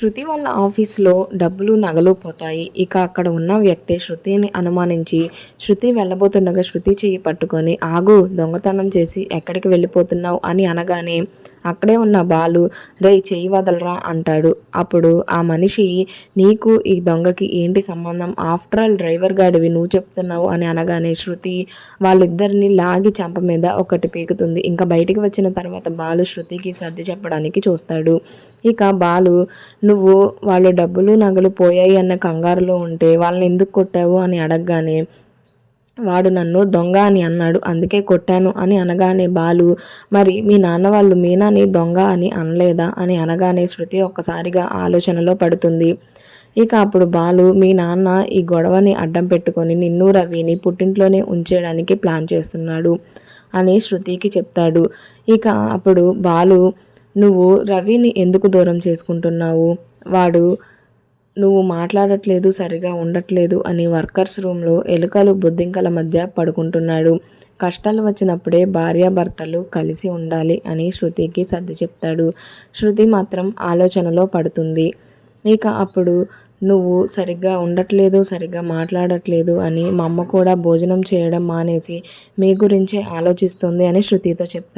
శృతి వాళ్ళ ఆఫీస్లో డబ్బులు నగలు పోతాయి. ఇక అక్కడ ఉన్న వ్యక్తి శృతిని అనుమానించి శృతి వెళ్ళబోతుండగా శృతి చేయి పట్టుకొని ఆగు దొంగతనం చేసి ఎక్కడికి వెళ్ళిపోతున్నావు? అని అనగానే అక్కడే ఉన్న బాలు రే చెయ్యి వదలరా అంటాడు. అప్పుడు ఆ మనిషి నీకు ఈ దొంగకి ఏంటి సంబంధం? ఆఫ్టర్ ఆల్ డ్రైవర్ గాడివి నువ్వు చెప్తున్నావు అని అనగానే శృతి వాళ్ళిద్దరిని లాగి చంప మీద ఒకటి పీకుతుంది. ఇంకా బయటికి వచ్చిన తర్వాత బాలు శృతికి సర్ది చెప్పడానికి చూస్తాడు. ఇక బాలు నువ్వు వాళ్ళు డబ్బులు నగలు పోయాయి అన్న కంగారులో ఉంటే వాళ్ళని ఎందుకు కొట్టావు? అని అడగగానే వాడు నన్ను దొంగ అని అన్నాడు. అందుకే కొట్టాను అని అనగానే బాలు మరి మీ నాన్న వాళ్ళు మీనాని దొంగ అని అనలేదా అని అనగానే శృతి ఒక్కసారిగా ఆలోచనలో పడుతుంది. ఇక అప్పుడు బాలు మీ నాన్న ఈ గొడవని అడ్డం పెట్టుకొని నిన్ను రవిని పుట్టింట్లోనే ఉంచేయడానికి ప్లాన్ చేస్తున్నాడు అని శృతికి చెప్తాడు. ఇక అప్పుడు బాలు నువ్వు రవిని ఎందుకు దూరం చేసుకుంటున్నావు? వాడు నువ్వు మాట్లాడట్లేదు సరిగా ఉండట్లేదు అని వర్కర్స్ రూమ్లో ఎలుకలు బుద్ధింకల మధ్య పడుకుంటున్నాడు. కష్టాలు వచ్చినప్పుడే భార్యాభర్తలు కలిసి ఉండాలి అని శృతికి సర్ది చెప్తాడు. శృతి మాత్రం ఆలోచనలో పడుతుంది. ఇక అప్పుడు నువ్వు సరిగ్గా ఉండట్లేదు సరిగ్గా మాట్లాడట్లేదు అని మా అమ్మ కూడా భోజనం చేయడం మానేసి మీ గురించే ఆలోచిస్తుంది అని శృతితో చెప్తాడు.